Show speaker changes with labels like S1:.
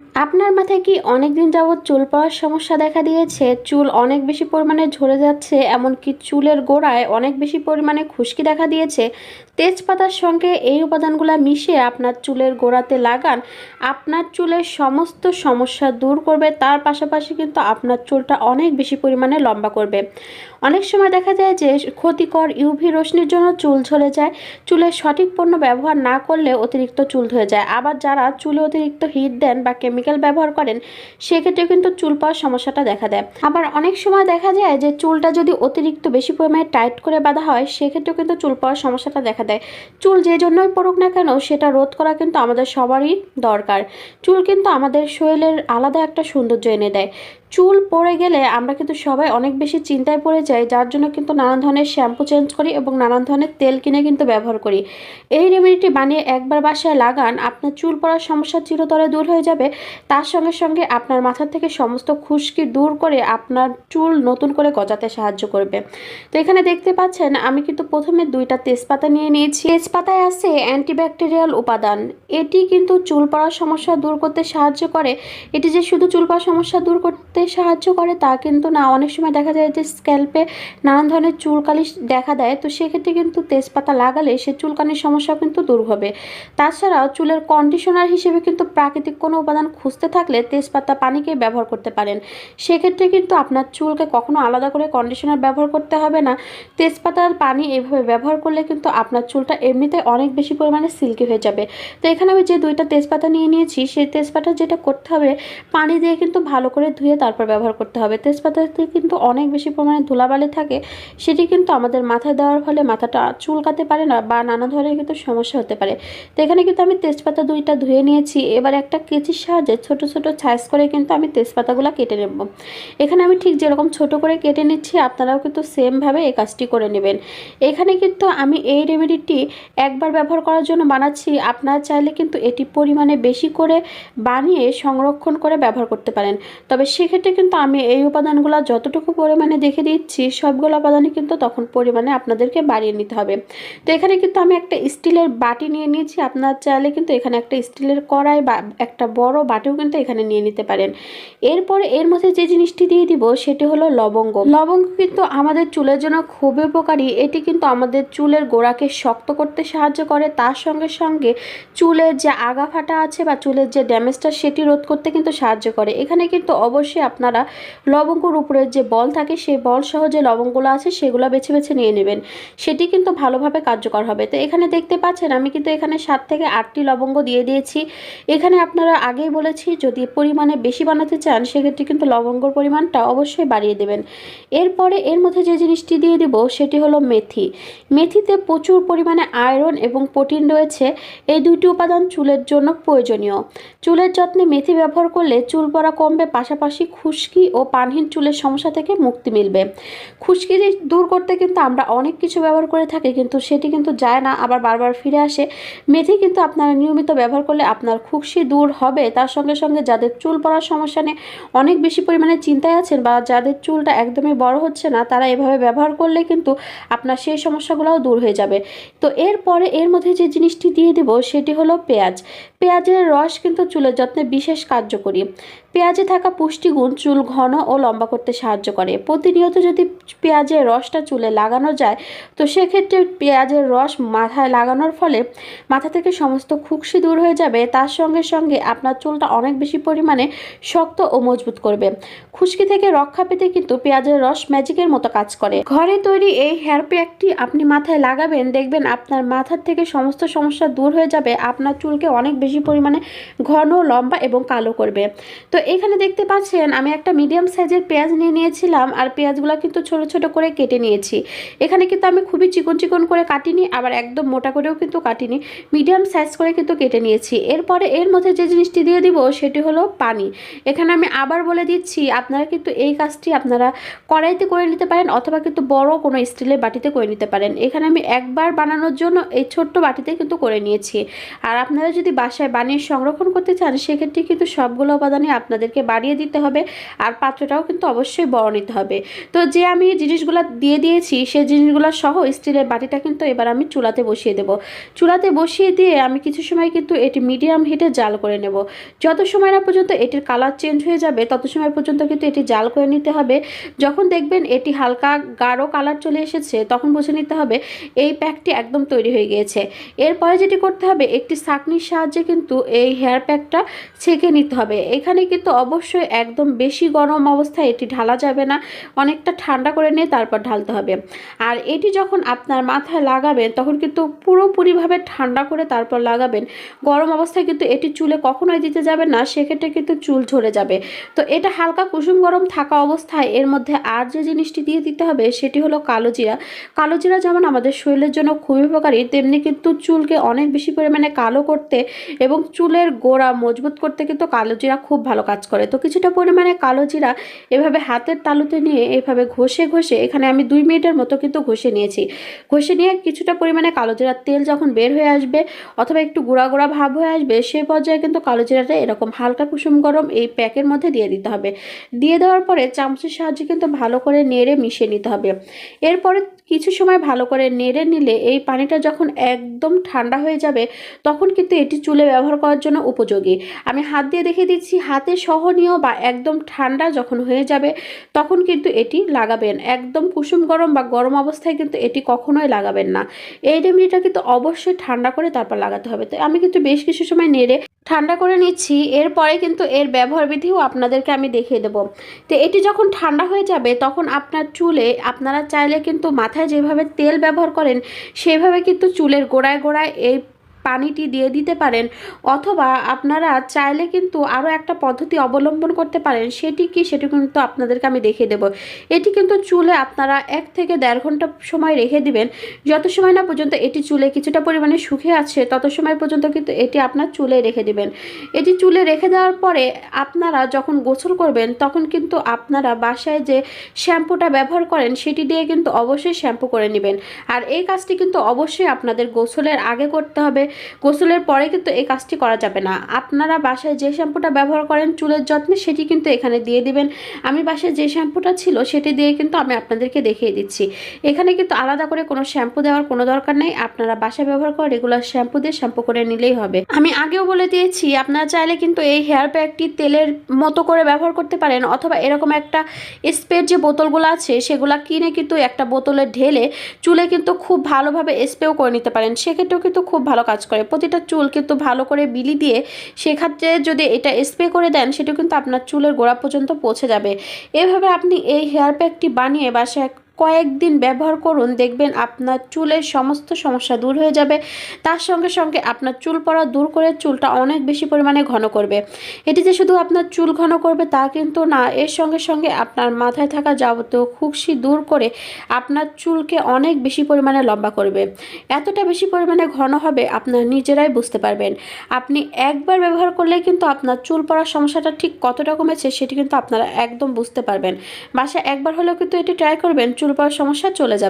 S1: আপনার মাথায় কি অনেক দিন যাবৎ চুল পড়ার সমস্যা দেখা দিয়েছে? চুল অনেক বেশি পরিমাণে ঝরে যাচ্ছে, এমনকি চুলের গোড়ায় অনেক বেশি পরিমাণে খুশকি দেখা দিয়েছে। তেজপাতার সঙ্গে এই উপাদানগুলো মিশিয়ে আপনার চুলের গোড়াতে লাগান। আপনার চুলের সমস্ত সমস্যা দূর করবে, তার পাশাপাশি কিন্তু আপনার চুলটা অনেক বেশি পরিমাণে লম্বা করবে। অনেক সময় দেখা যায় যে ক্ষতিকর ইউভি রশ্মির জন্য চুল ঝরে যায়, চুলের সঠিক পণ্য ব্যবহার না করলে অতিরিক্ত চুল ধরে যায়। আবার যারা চুলে অতিরিক্ত হিট দেন বা কেমিক্যাল ব্যবহার করেন সেক্ষেত্রে কিন্তু চুল পাওয়ার সমস্যাটা দেখা দেয়। আবার অনেক সময় দেখা যায় যে চুলটা যদি অতিরিক্ত বেশি পরিমাণে টাইট করে বাঁধা হয়, সেক্ষেত্রেও কিন্তু চুল পাওয়ার সমস্যাটা দেখা দেয়। চুল যে জন্যই পড়ুক না কেন, সেটা রোধ করা কিন্তু আমাদের সবারই দরকার। চুল কিন্তু আমাদের শরীরের আলাদা একটা সৌন্দর্য এনে দেয়। চুল পড়ে গেলে আমরা কিন্তু সবাই অনেক বেশি চিন্তায় পড়ে যাই, যার জন্য কিন্তু নানান ধরনের শ্যাম্পু চেঞ্জ করি এবং নানান ধরনের তেল কিনে কিন্তু ব্যবহার করি। এই রেমেডিটি বানিয়ে একবার বাসায় লাগান, আপনার চুল পড়ার সমস্যা চিরতরে দূর হয়ে যাবে। তার সঙ্গে সঙ্গে আপনার মাথা থেকে সমস্ত খুশকি দূর করে আপনার চুল নতুন করে গজাতে সাহায্য করবে। তো এখানে দেখতে পাচ্ছেন, আমি কিন্তু প্রথমে দুইটা তেজপাতা নিয়ে নিয়েছি। তেজপাতায় আছে অ্যান্টিব্যাকটেরিয়াল উপাদান। এটি কিন্তু চুল পড়ার সমস্যা দূর করতে সাহায্য করে। এটি যে শুধু চুল পড়ার সমস্যা দূর করতে সাহায্য করে, তা কিন্তু না। অনেক সময় দেখা যায় যে স্ক্যাল্পে নানান ধরনের চুলকালি দেখা দেয়, তো সেক্ষেত্রে কিন্তু তেজপাতা লাগালে সে চুলকানির সমস্যা কিন্তু দূর হবে। তাছাড়াও চুলের কন্ডিশনার হিসেবে কিন্তু প্রাকৃতিক কোনো উপাদান খুঁজতে থাকলে তেজপাতা পানিকে ব্যবহার করতে পারেন। সেক্ষেত্রে কিন্তু আপনার চুলকে কখনো আলাদা করে কন্ডিশনার ব্যবহার করতে হবে না। তেজপাতার পানি এইভাবে ব্যবহার করলে কিন্তু আপনার চুলটা এমনিতে অনেক বেশি পরিমাণে সিল্কি হয়ে যাবে। তো এখানে আমি যে দুইটা তেজপাতা নিয়ে নিয়েছি, সেই তেজপাতা যেটা করতে হবে, পানি দিয়ে কিন্তু ভালো করে ধুয়ে তারপর ব্যবহার করতে হবে। তেজপাতাতে কিন্তু অনেক বেশি পরিমাণে ধুলাবালি থাকে, সেটি কিন্তু আমাদের মাথায় দেওয়ার ফলে মাথাটা চুলকাতে পারে না বা নানা ধরনের কিন্তু সমস্যা হতে পারে। তো এখানে কিন্তু আমি তেজপাতা দুইটা ধুয়ে নিয়েছি। এবার একটা কেচির সাহায্যে ছোট ছোট ছাইজ করে কিন্তু আমি তেজপাতাগুলো কেটে নেব। এখানে আমি ঠিক যেরকম ছোট করে কেটে নিচ্ছি, আপনারাও কিন্তু সেমভাবে এই কাজটি করে নেবেন। এখানে কিন্তু আমি এই রেমেডিটি একবার ব্যবহার করার জন্য বানাচ্ছি। আপনারা চাইলে কিন্তু এটি পরিমাণে বেশি করে বানিয়ে সংরক্ষণ করে ব্যবহার করতে পারেন। তবে সেক্ষেত্রে কিন্তু আমি এই উপাদানগুলো যতটুকু পরিমাণে দেখে দিচ্ছি, সবগুলো উপাদানই কিন্তু তখন পরিমাণে আপনাদেরকে বাড়িয়ে নিতে হবে। তো এখানে কিন্তু আমি একটা স্টিলের বাটি নিয়ে নিয়েছি, আপনার চাইলে কিন্তু এখানে একটা স্টিলের কড়াই বা একটা বড় বাটিও কিন্তু এখানে নিয়ে নিতে পারেন। এরপরে এর মধ্যে যে জিনিসটি দিয়ে দিব সেটি হলো লবঙ্গ। লবঙ্গ কিন্তু আমাদের চুলের জন্য খুবই উপকারী। এটি কিন্তু আমাদের চুলের গোড়াকে শক্ত করতে সাহায্য করে। তার সঙ্গে সঙ্গে চুলের যে আগা ফাটা আছে বা চুলের যে ড্যামেজটা সেটি রোধ করতে কিন্তু সাহায্য করে। এখানে কিন্তু অবশ্যই আপনারা লবঙ্গর উপরে যে বল থাকে সেই বল সহ যে লবঙ্গগুলো আছে, সেগুলো বেছে বেছে নিয়ে নেবেন। সেটি কিন্তু ভালোভাবে কার্যকর হবে। তো এখানে দেখতে পাচ্ছেন, আমি কিন্তু এখানে সাত থেকে আটটি লবঙ্গ দিয়ে দিয়েছি। এখানে আপনারা আগেই বলেছি, যদি পরিমাণে বেশি বানাতে চান, সেক্ষেত্রে কিন্তু লবঙ্গর পরিমাণটা অবশ্যই বাড়িয়ে দেবেন। এরপরে এর মধ্যে যে জিনিসটি দিয়ে দিব, সেটি হলো মেথি। মেথিতে প্রচুর পরিমাণে আয়রন এবং প্রোটিন রয়েছে। এই দুইটি উপাদান চুলের জন্য প্রয়োজনীয়। চুলের যত্নে মেথি ব্যবহার করলে চুল পড়া কমবে, পাশাপাশি খুশকি ও পানহীন চুলের সমস্যা থেকে মুক্তি মিলবে। খুশকি দূর করতে কিন্তু আমরা অনেক কিছু ব্যবহার করে থাকি, কিন্তু সেটি কিন্তু যায় না। আবার বারবার ফিরে আসে। মেথি কিন্তু আপনারা নিয়মিত ব্যবহার করলে আপনার খুশকি দূর হবে। তার সঙ্গে সঙ্গে যাদের চুল পড়ার সমস্যা নিয়ে অনেক বেশি পরিমাণে চিন্তায় আছেন বা যাদের চুলটা একদমই বড় হচ্ছে না, তারা এভাবে ব্যবহার করলে কিন্তু আপনার সেই সমস্যাগুলোও দূর হয়ে যাবে। তো এরপরে এর মধ্যে যে জিনিসটি দিয়ে দিব, সেটি হলো পেঁয়াজ। পেঁয়াজের রস কিন্তু চুলের যত্নে বিশেষ কার্যকরী। পেঁয়াজে থাকা পুষ্টিগুণ চুল ঘন ও লম্বা করতে সাহায্য করে। প্রতিনিয়ত যদি পেঁয়াজের রসটা চুলে লাগানো যায়, তো সেক্ষেত্রে পেঁয়াজের রস মাথায় লাগানোর ফলে মাথা থেকে সমস্ত খুকসি দূর হয়ে যাবে। তার সঙ্গে সঙ্গে আপনার চুলটা অনেক বেশি পরিমাণে শক্ত ও মজবুত করবে। খুশকি থেকে রক্ষা পেতে কিন্তু পেঁয়াজের রস ম্যাজিকের মতো কাজ করে। ঘরে তৈরি এই হেয়ার প্যাকটি আপনি মাথায় লাগাবেন, দেখবেন আপনার মাথার থেকে সমস্ত সমস্যা দূর হয়ে যাবে। আপনার চুলকে অনেক বেশি পরিমাণে ঘন, লম্বা এবং কালো করবে। তো এখানে দেখতে পাচ্ছেন, আমি একটা মিডিয়াম সাইজের পেঁয়াজ নিয়ে নিয়েছিলাম, আর পেঁয়াজগুলো কিন্তু ছোট ছোট করে কেটে নিয়েছি। এখানে কিন্তু আমি খুবই চিকন চিকন করে কাটিনি, আবার একদম মোটা করেও কিন্তু কাটিনি। মিডিয়াম সাইজ করে কিন্তু কেটে নিয়েছি। এরপরে এর মধ্যে যে জিনিসটি দিয়ে দিব, সেটি হলো পানি। এখানে আমি আবার বলে দিচ্ছি, আপনারা কিন্তু এই কাজটি আপনারা কড়াইতে করে নিতে পারেন, অথবা কিন্তু বড় কোনো স্টিলের বাটিতে করে নিতে পারেন। এখানে আমি একবার বানানোর জন্য এই ছোট্ট বাটিতে কিন্তু করে নিয়েছি। আর আপনারা যদি বাসায় বানিয়ে সংরক্ষণ করতে চান, সেক্ষেত্রে কিন্তু সবগুলো উপাদানই আপনাদেরকে বাড়িয়ে দিতে হবে আর পাত্রটাও কিন্তু অবশ্যই বড় নিতে হবে। তো যে আমি জিনিসগুলো দিয়ে দিয়েছি, সেই জিনিসগুলো সহ স্টিলের বাটিটা কিন্তু এবার আমি চুলাতে বসিয়ে দেব। চুলাতে বসিয়ে দিয়ে আমি কিছু সময় কিন্তু এটি মিডিয়াম হিটে জাল করে নেব। যত সময় না পর্যন্ত এটির কালার চেঞ্জ হয়ে যাবে, তত সময় পর্যন্ত কিন্তু এটি জাল করে নিতে হবে। যখন দেখবেন এটি হালকা গাঢ় কালার চলে এসেছে, তখন বুঝে নিতে হবে এই প্যাকটি একদম তৈরি হয়ে গিয়েছে। এরপরে যেটি করতে হবে, একটি ছাঁকনির সাহায্যে কিন্তু এই হেয়ার প্যাকটা ছেঁকে নিতে হবে। এখানে কিন্তু অবশ্যই একদম বেশি গরম অবস্থায় এটি ঢালা যাবে না, অনেকটা ঠান্ডা করে নিয়ে তারপর ঢালতে হবে। আর এটি যখন আপনার মাথায় লাগাবেন, তখন কিন্তু পুরোপুরিভাবে ঠান্ডা করে তারপর লাগাবেন। গরম অবস্থায় কিন্তু এটি চুলে কখনোই দিতে যাবেন না, সেক্ষেত্রে কিন্তু চুল ঝরে যাবে। তো এটা হালকা কুসুম গরম থাকা অবস্থায় এর মধ্যে আর যে জিনিসটি দিয়ে দিতে হবে, সেটি হলো কালো জিরা। কালো জিরা যেমন আমাদের শরীরের জন্য খুবই উপকারী, তেমনি কিন্তু চুলকে অনেক বেশি পরিমাণে কালো করতে এবং চুলের গোড়া মজবুত করতে কিন্তু কালো জিরা খুব ভালো কাজ করে। তো কিছুটা পরিমাণে কালো জিরা এভাবে হাতের তালুতে নিয়ে এভাবে ঘষে ঘষে এখানে আমি দুই মিনিটের মতো কিন্তু ঘষে নিয়েছি। ঘষে নিয়ে কিছুটা পরিমাণে কালো জিরার তেল যখন বের হয়ে আসবে অথবা একটু গুঁড়া গুঁড়া ভাব হয়ে আসবে সেই পর্যায়ে কিন্তু কালো জিরাটা এরকম হালকা কুসুম গরম এই প্যাকের মধ্যে দিয়ে দিতে হবে। দিয়ে দেওয়ার পরে চামচের সাহায্যে কিন্তু ভালো করে নেড়ে মিশিয়ে নিতে হবে। এরপরে কিছু সময় ভালো করে নেড়ে নিলে এই পানিটা যখন একদম ঠান্ডা হয়ে যাবে, তখন কিন্তু এটি চুলে ব্যবহার করার জন্য উপযোগী। আমি হাত দিয়ে দেখিয়ে দিচ্ছি, হাতে সহনীয় বা একদম ঠান্ডা যখন হয়ে যাবে, তখন কিন্তু এটি লাগাবেন। একদম কুসুম গরম বা গরম অবস্থায় কিন্তু এটি কখনোই লাগাবেন না। এই রেমেডিটা কিন্তু অবশ্যই ঠান্ডা করে তারপর লাগাতে হবে। তো আমি কিন্তু বেশ কিছু সময় নেড়ে ঠান্ডা করে নিচ্ছি, এরপরে কিন্তু এর ব্যবহার বিধিও আপনাদেরকে আমি দেখিয়ে দেবো। তো এটি যখন ঠান্ডা হয়ে যাবে, তখন আপনার চুলে আপনারা চাইলে কিন্তু মাথায় যেভাবে তেল ব্যবহার করেন সেভাবে কিন্তু চুলের গোড়ায় গোড়ায় এই পানিটি দিয়ে দিতে পারেন, অথবা আপনারা চাইলে কিন্তু আরও একটা পদ্ধতি অবলম্বন করতে পারেন, সেটি কি সেটি কিন্তু আপনাদেরকে আমি দেখিয়ে দেবো। এটি কিন্তু চুলে আপনারা এক থেকে দেড় ঘণ্টা সময় রেখে দিবেন, যত সময় না পর্যন্ত এটি চুলে কিছুটা পরিমাণে শুকিয়ে আছে, তত সময় পর্যন্ত কিন্তু এটি আপনার চুলে রেখে দিবেন। এটি চুলে রেখে দেওয়ার পরে আপনারা যখন গোসল করবেন, তখন কিন্তু আপনারা বাসায় যে শ্যাম্পুটা ব্যবহার করেন, সেটি দিয়ে কিন্তু অবশ্যই শ্যাম্পু করে নেবেন। আর এই কাজটি কিন্তু অবশ্যই আপনাদের গোসলের আগে করতে হবে গোসলের পরে কিন্তু এই কাজটি করা যাবে না। আপনারা বাসায় যে শ্যাম্পুটা ব্যবহার করেন, চুলের যত্নে সেটি কিন্তু এখানে দিয়ে দিবেন। আমি বাসায় যে শ্যাম্পুটা ছিল সেটি দিয়ে কিন্তু আমি আপনাদেরকে দেখিয়ে দিচ্ছি। এখানে কিন্তু আলাদা করে কোনো শ্যাম্পু দেওয়ার কোনো দরকার নেই। আপনারা বাসায় ব্যবহার করা রেগুলার শ্যাম্পু দিয়ে শ্যাম্পু করে নিলেই হবে। আমি আগেও বলে দিয়েছি, আপনারা চাইলে কিন্তু এই হেয়ার প্যাকটি তেলের মতো করে ব্যবহার করতে পারেন অথবা এরকম একটা স্প্রের যে বোতলগুলো আছে, সেগুলো কিনে কিন্তু একটা বোতলে ঢেলে চুলে কিন্তু খুব ভালোভাবে স্প্রেও করে নিতে পারেন। সেক্ষেত্রেও কিন্তু খুব ভালো কাজ করে। প্রতিটা চুল কিন্তু ভালো করে বিলি দিয়ে সেক্ষেত্রে যদি এটা স্প্রে করে দেন, সেটা কিন্তু আপনার চুলের গোড়া পর্যন্ত পৌঁছে যাবে। এভাবে আপনি এই হেয়ার প্যাকটি বানিয়ে বাসায় কয়েকদিন ব্যবহার করুন, দেখবেন আপনার চুলের সমস্ত সমস্যা দূর হয়ে যাবে। তার সঙ্গে সঙ্গে আপনার চুল পড়া দূর করে চুলটা অনেক বেশি পরিমাণে ঘন করবে। এটি যে শুধু আপনার চুল ঘন করবে তা কিন্তু না, এর সঙ্গে সঙ্গে আপনার মাথায় থাকা যাবতীয় খুশি দূর করে আপনার চুলকে অনেক বেশি পরিমাণে লম্বা করবে। এতটা বেশি পরিমাণে ঘন হবে আপনার নিজেরাই বুঝতে পারবেন। আপনি একবার ব্যবহার করলে কিন্তু আপনার চুল পড়ার সমস্যাটা ঠিক কতটা কমেছে সেটি কিন্তু আপনারা একদম বুঝতে পারবেন। বাসায় একবার হলেও কিন্তু এটি ট্রাই করবেন চুল পড়ার সমস্যা চলে যাবে।